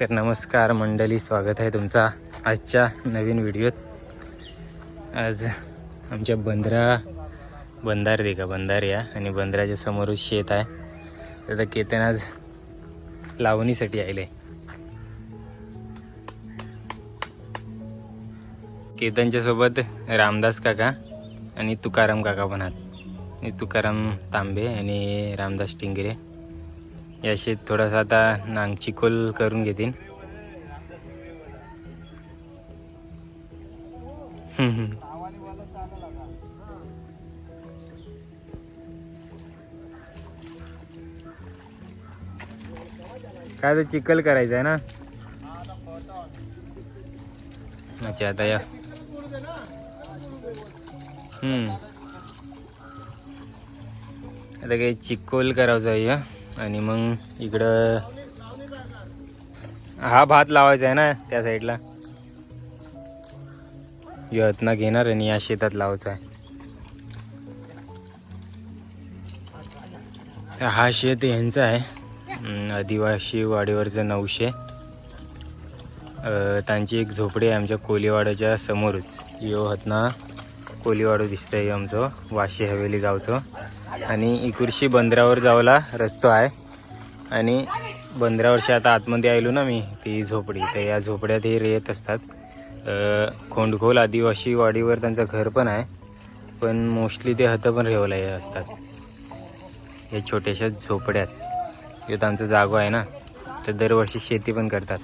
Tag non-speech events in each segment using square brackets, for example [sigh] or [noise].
तर नमस्कार मंडळी स्वागत आहे तुमचा आजच्या नवीन व्हिडिओत. आज आमच्या बंदरा बंधार दे का? बंधार या आणि बंदराच्या समोरच शेत आहे. तर आता केतन आज लावणीसाठी आले केतनच्या सोबत रामदास काका आणि तुकाराम काका पण आहेत. तुकाराम तांबे आणि रामदास टिंगरे. या शेत थोडासा आता नांगचिकोल करून घेतील. काय तर चिखल करायचं आहे ना? अच्छा आता या. हम्म. आता काही चिकोल करायचं आहे या. आणि मग इकडं हा भात लावायचा आहे ना त्या साईडला. यत्न घेणार आणि या शेतात लावायचा आहे. हा शेत यांचा आहे. आदिवासी वाडीवरचं नऊशे. त्यांची एक झोपडी आहे आमच्या कोलीवाड्याच्या समोरच. यो हतना कोलीवाडू दिसतंय आमचं वाशी हवेली गावचं. आणि इकडशी बंदरावर जावला रस्तो आहे. आणि बंदरावरशी आता आतमध्ये आलो ना मी ती झोपडी. तर या झोपड्यात हे येत असतात खोंडखोल आदिवासी वाडीवर त्यांचं घर पण आहे. पण मोस्टली ते हतं पण रेवला असतात. या छोट्याशा झोपड्यात. हे त्यांचं जागो आहे ना तर दरवर्षी शेती पण करतात.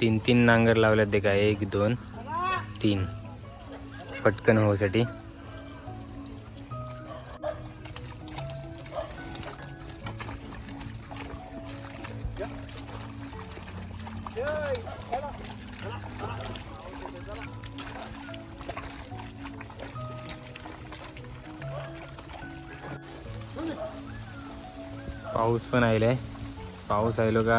तीन तीन नांगर लावल्यात ते काय एक दोन तीन. पटकन होसाठी पाऊस पण आलेला आहे पाऊस आलो का?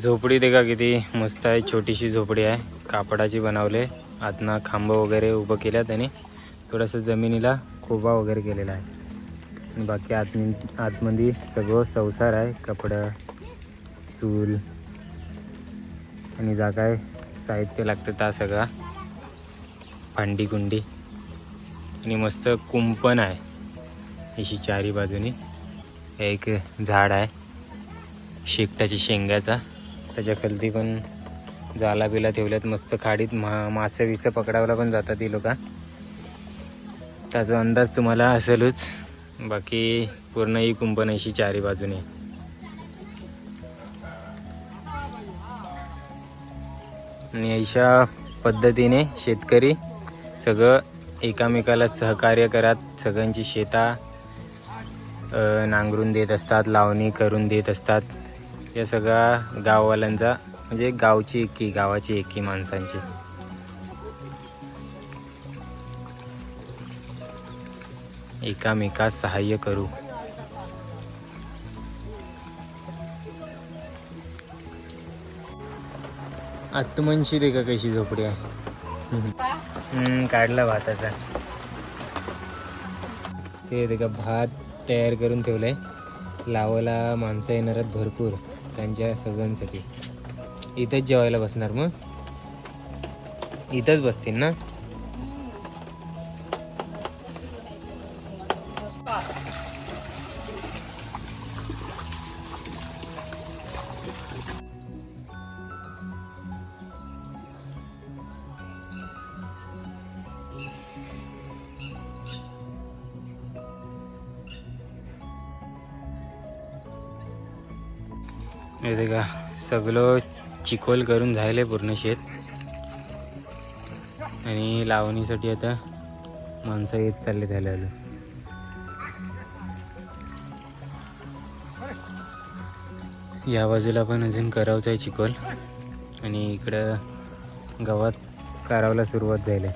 झोपडी ते का किती मस्त आहे छोटीशी झोपडी आहे. कापडाची बनवले आतनं खांब वगैरे उभं केलं त्याने. थोडंसं जमिनीला खोबा वगैरे केलेला आहे. बाकी आत आतमध्ये सगळं संसार आहे. कपडं चूल आणि जा काय साहित्य लागतं त्या सगळा. भांडी कुंडी आणि मस्त कुंपण आहे. अशी चारी बाजूनी. एक झाड आहे. शेकटाची शेंगाचा. त्याच्या खालती पण जाला बिला ठेवल्यात मस्त खाडीत मा मासे विसं पकडायला पण जातात ती लोक. त्याचा अंदाज तुम्हाला असेलच. बाकी पूर्ण ही कुंपण अशी चारी बाजूने. आणि अशा पद्धतीने शेतकरी सगळं एकामेकाला सहकार्य करत सगळ्यांची शेता नांगरून देत असतात लावणी करून देत असतात. या सगळ्या गाववाल्यांचा म्हणजे गावची एकी गावाची एकी माणसांची. एकामेकास सहाय्य करू. आत्मनशी दे का कशी झोपडी आहे? काढला भाताचा. ते ते का भात तयार करून ठेवलंय. लावायला माणसं येणार आहेत भरपूर. त्यांच्या सगळ्यांसाठी. इथंच जेवायला बसणार मग? इथंच बसतील ना? हे का सगळं चिखोल करून झाले पूर्ण शेत. आणि लावणीसाठी आता माणसं येत चालले झालं या बाजूला पण अजून करावचं आहे चिखोल. आणि इकडं गावात करावला सुरुवात झाली.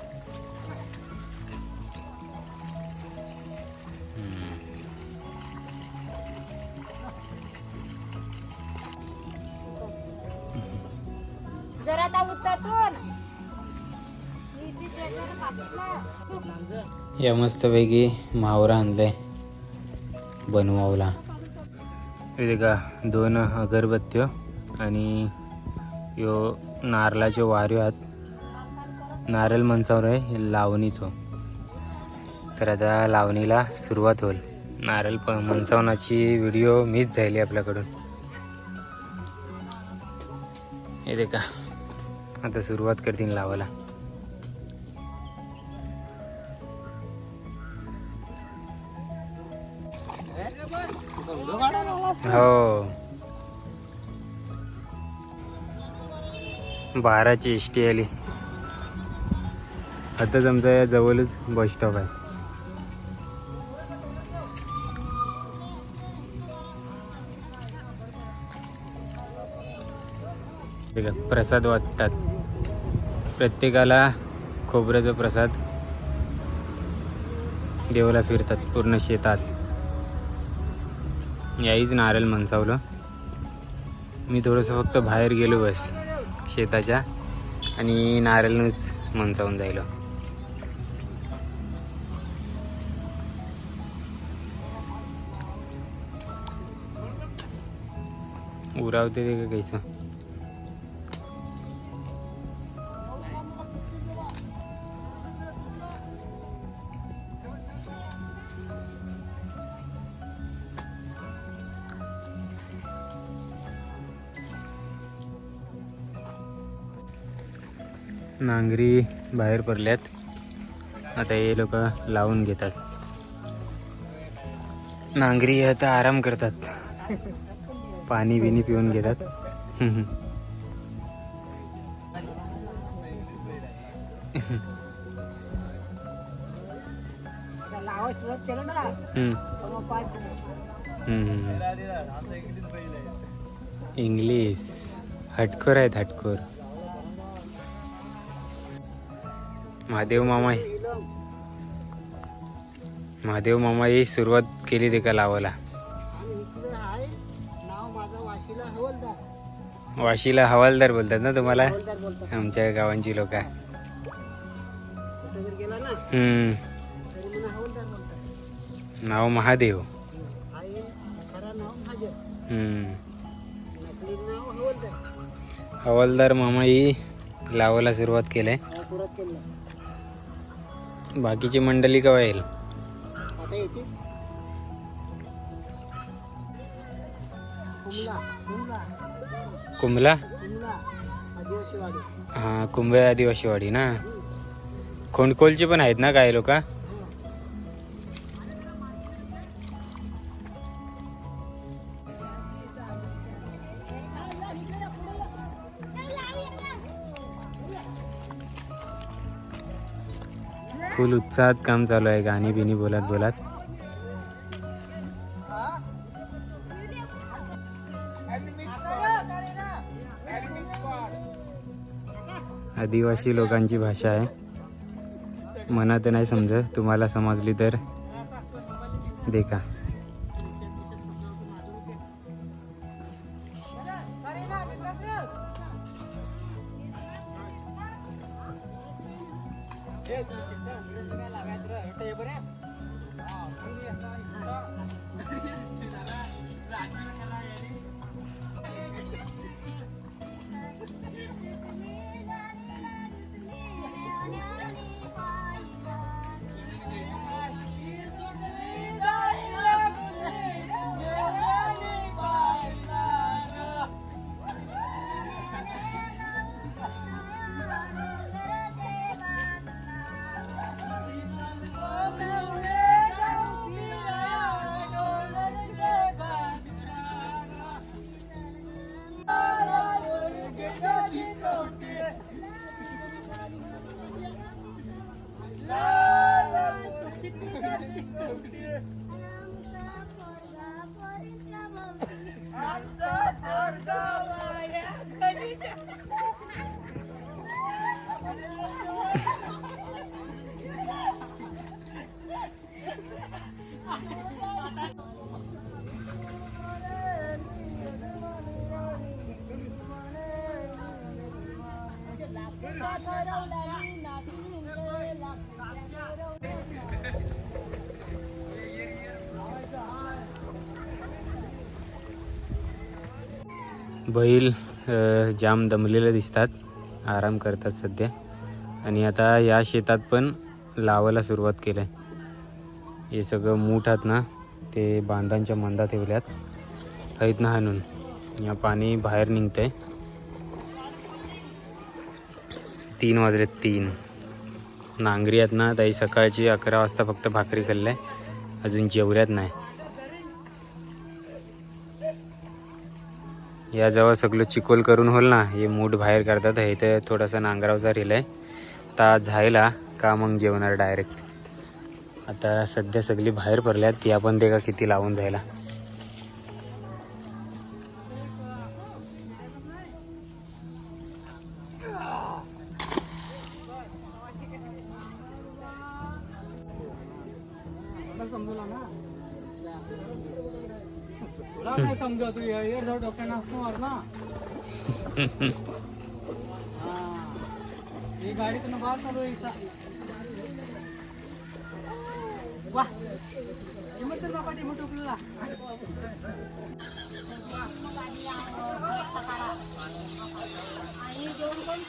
जरा आता उत्तरतून या मस्तपैकी मावरा आणलाय बनवावला. इथे का दोन अगरबत्त्यो आणि यो नारळाचे वाऱ्यो आहेत. नारळ मनसावर आहे लावणीचो. तर आता लावणीला सुरुवात होईल. नारळ प मनसावनाची व्हिडिओ मिस झाली आपल्याकडून. येते का आता सुरुवात करतील लावायला. हो. बाराची एस टी आली. आता समजा या जवळच बस स्टॉप आहे. ठीक आहे, प्रसाद वाटतात. प्रत्येकाला खोबऱ्याचा प्रसाद देवाला फिरतात पूर्ण शेतात. याहीच नारळ मनसावलं. मी थोडंसं फक्त बाहेर गेलो बस शेताच्या आणि नारळनच मनसावून जायलो. उरावते ते का कैसं? नांगरी बाहेर पडल्यात. आता हे लोक लावून घेतात. नांगरी आता आराम करतात. पाणी बिनी पिऊन घेतात. इंग्लिश. हटकोर आहेत हटकोर. महादेव मामा महादेव मामा ही सुरुवात केली ते का लावायला? वाशीला हवालदार. बोलतात ना तुम्हाला? आमच्या गावांची लोक. हम्म. नाव महादेव. हम्म. हवालदार. मामा ही लावायला सुरुवात केलंय. बाकीची मंडळी केव्हा येईल? कुंभला. हा कुंभ आदिवासीवाडी ना? खोंडकोलचे पण आहेत ना काही लोक? फुल उत्साहात काम चालू आहे गाणी बिनी बोलत बोलत. आदिवासी लोकांची भाषा आहे. मनात नाही समजत तुम्हाला समजली तर. देखा. Yeah. I'm subscribe cho kênh Ghiền Mì बैल जाम दमलेले दिसतात. आराम करतात सध्या. आणि आता या शेतात पण लावायला सुरुवात केलं आहे हे सगळं मूठ आहेत ना ते बांधांच्या मंदा ठेवल्यात. आहेत ना हाणून. या पाणी बाहेर निघतंय. तीन वाजले तीन. नांगरी आहेत ना ताई सकाळची अकरा वाजता फक्त भाकरी खाल्लं आहे अजून जेवल्यात नाही. याजवळ सगळं चिकोल करून होल ना हे मूठ बाहेर करतात हे तर थोडासा नांगरावचा आहे. ता झायला का मग जेवणार डायरेक्ट आता सध्या सगळी बाहेर पडल्यात ती आपण ते का किती लावून जायला? समजा तू ये जाऊ डोक्यानं असतो मार ना. [laughs] ही. गाडी तुम्ही बाहेर चालू आहे इथं. वा. हिंमत तर बाबा हिंमत उकलला कोण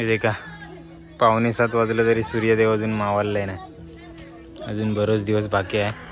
हे का? पावणे सात वाजलं तरी सूर्यदेव अजून मावललाय ना. अजून बरोच दिवस बाकी आहे.